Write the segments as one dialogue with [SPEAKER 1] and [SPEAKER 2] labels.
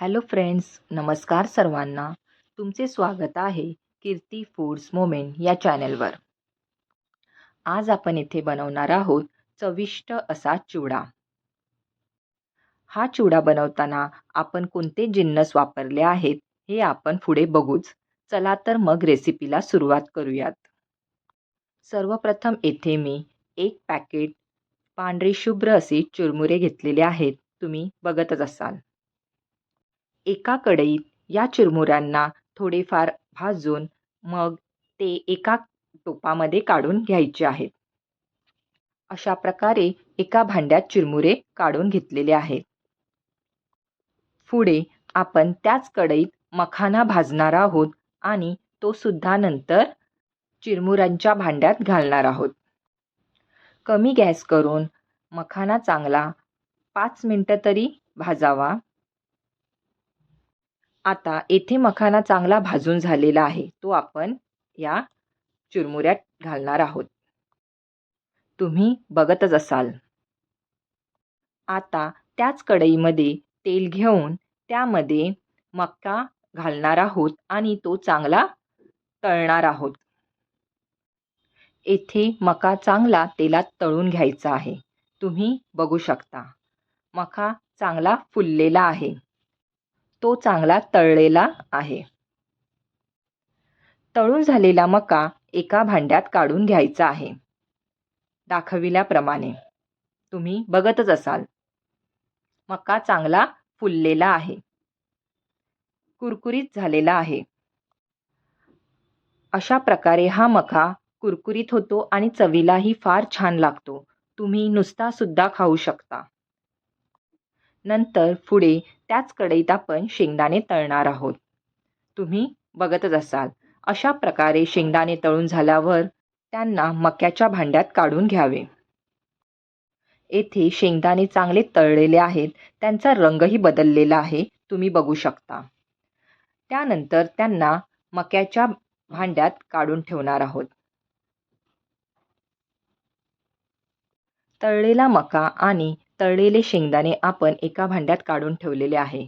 [SPEAKER 1] Hello friends नमस्कार सर्वांना. तुमचे स्वागत आहे कीर्ती फूड्स मोमेंट या चॅनलवर. आज आपण इथे बनवणार आहोत चविष्ट असा चिवडा. हा चिवडा बनवताना आपण कोणते जिन्नस वापरले आहेत हे आपण पुढे बघूच. चला तर मग रेसिपीला सुरुवात करूयात. सर्वप्रथम येथे मी एक पॅकेट पांढरे शुभ्र असे चुरमुरे घेतलेले आहेत. तुम्ही बघतच असाल. एका कढईत या चिरमुऱ्यांना थोडेफार भाजून मग ते एका टोपामध्ये काढून घ्यायचे आहेत. अशा प्रकारे एका भांड्यात चिरमुरे काढून घेतलेले आहेत. पुढे आपण त्याच कढईत मखाना भाजणार आहोत आणि तो सुद्धा नंतर चिरमुऱ्यांच्या भांड्यात घालणार आहोत. कमी गॅस करून मखाना चांगला पाच मिनटं तरी भाजावा. आता येथे मखाना चांगला भाजून झालेला आहे. तो आपण या चुरमुऱ्यात घालणार आहोत. तुम्ही बघतच असाल. आता त्याच कढईमध्ये तेल घेऊन त्यामध्ये मका घालणार आहोत आणि तो चांगला तळणार आहोत. येथे मका चांगला तेलात तळून घ्यायचा आहे. तुम्ही बघू शकता. मका चांगला फुललेला आहे. तो चांगला तळलेला आहे. तळून झालेला मका एका भांड्यात काढून घ्यायचा आहे. दाखविल्याप्रमाणे. तुम्ही बघतच असाल. मका चांगला फुललेला आहे. कुरकुरीत झालेला आहे. अशा प्रकारे हा मका कुरकुरीत होतो आणि चवीलाही फार छान लागतो. तुम्ही नुसता सुद्धा खाऊ शकता. नंतर पुढे त्याच कढईत आपण शेंगदाणे तळणार आहोत. तुम्ही बघतच असाल अशा प्रकारे शेंगदाणे तळून झाल्यावर त्यांना मक्याच्या भांड्यात काढून घ्यावे. येथे शेंगदाणे चांगले तळलेले आहेत त्यांचा रंगही बदललेला आहे तुम्ही बघू शकता. त्यानंतर त्यांना मक्याच्या भांड्यात काढून ठेवणार आहोत. तळलेला मका आणि तळलेले शेंगदाणे आपण एका भांड्यात काढून ठेवलेले आहे.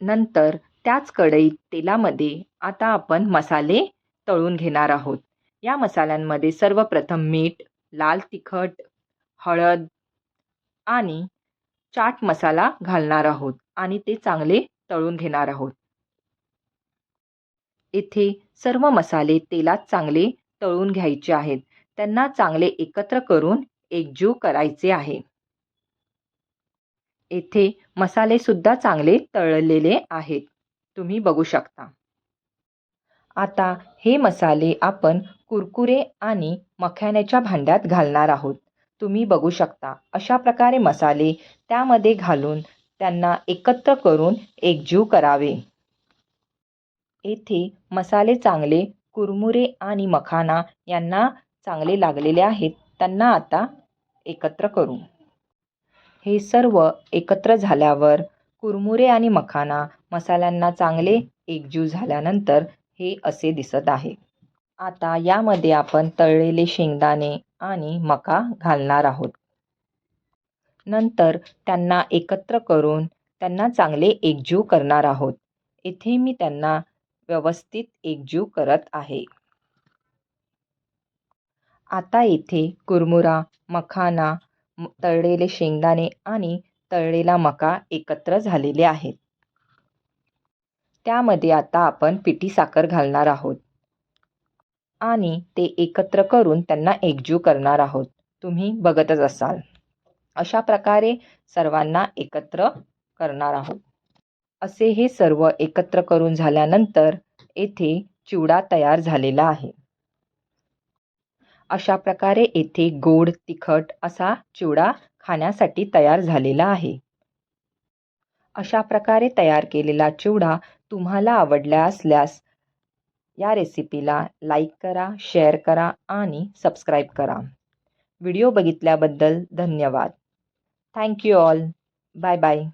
[SPEAKER 1] नंतर त्याच कढईत तेलामध्ये आता आपण मसाले तळून घेणार आहोत. या मसाल्यांमध्ये सर्वप्रथम मीठ लाल तिखट हळद आणि चाट मसाला घालणार आहोत आणि ते चांगले तळून घेणार आहोत. इथे सर्व मसाले तेलात चांगले तळून घ्यायचे आहेत. त्यांना चांगले एकत्र करून एकजीव करायचे आहे. येथे मसाले सुद्धा चांगले तळलेले आहेत. तुम्ही बघू शकता. आता हे मसाले आपण कुरकुरे आणि मखाण्याच्या भांड्यात घालणार आहोत. तुम्ही बघू शकता अशा प्रकारे मसाले त्यामध्ये घालून त्यांना एकत्र करून एकजीव करावे. येथे मसाले चांगले कुरमुरे आणि मखाना यांना चांगले लागलेले आहेत. त्यांना आता एकत्र करू. हे सर्व एकत्र झाल्यावर कुरमुरे आणि मखाना मसाल्यांना चांगले एकजीव झाल्यानंतर हे असे दिसत आहे. आता यामध्ये आपण तळलेले शेंगदाणे आणि मका घालणार आहोत. नंतर त्यांना एकत्र करून त्यांना चांगले एकजीव करणार आहोत. येथे मी त्यांना व्यवस्थित एकजीव करत आहे. आता येथे कुरमुरा मखाना तळलेले शेंगदाणे आणि तळलेला मका एकत्र झालेले आहेत. त्यामध्ये आता आपण पिठी साखर घालणार आहोत. आणि ते एकत्र करून त्यांना एकजीव करणार आहोत. तुम्ही बघतच असाल. अशा प्रकारे सर्वांना एकत्र करणार आहोत. असे हे सर्व एकत्र करून झाल्यानंतर येथे चिवडा तयार झालेला आहे. अशा प्रकारे येथे गोड तिखट असा चिवडा खाण्यासाठी तयार झालेला आहे. अशा प्रकारे तयार केलेला चिवडा तुम्हाला आवडला असल्यास या रेसिपीला लाईक करा शेअर करा आणि सबस्क्राईब करा. व्हिडिओ बघितल्याबद्दल धन्यवाद. Thank you all. Bye bye.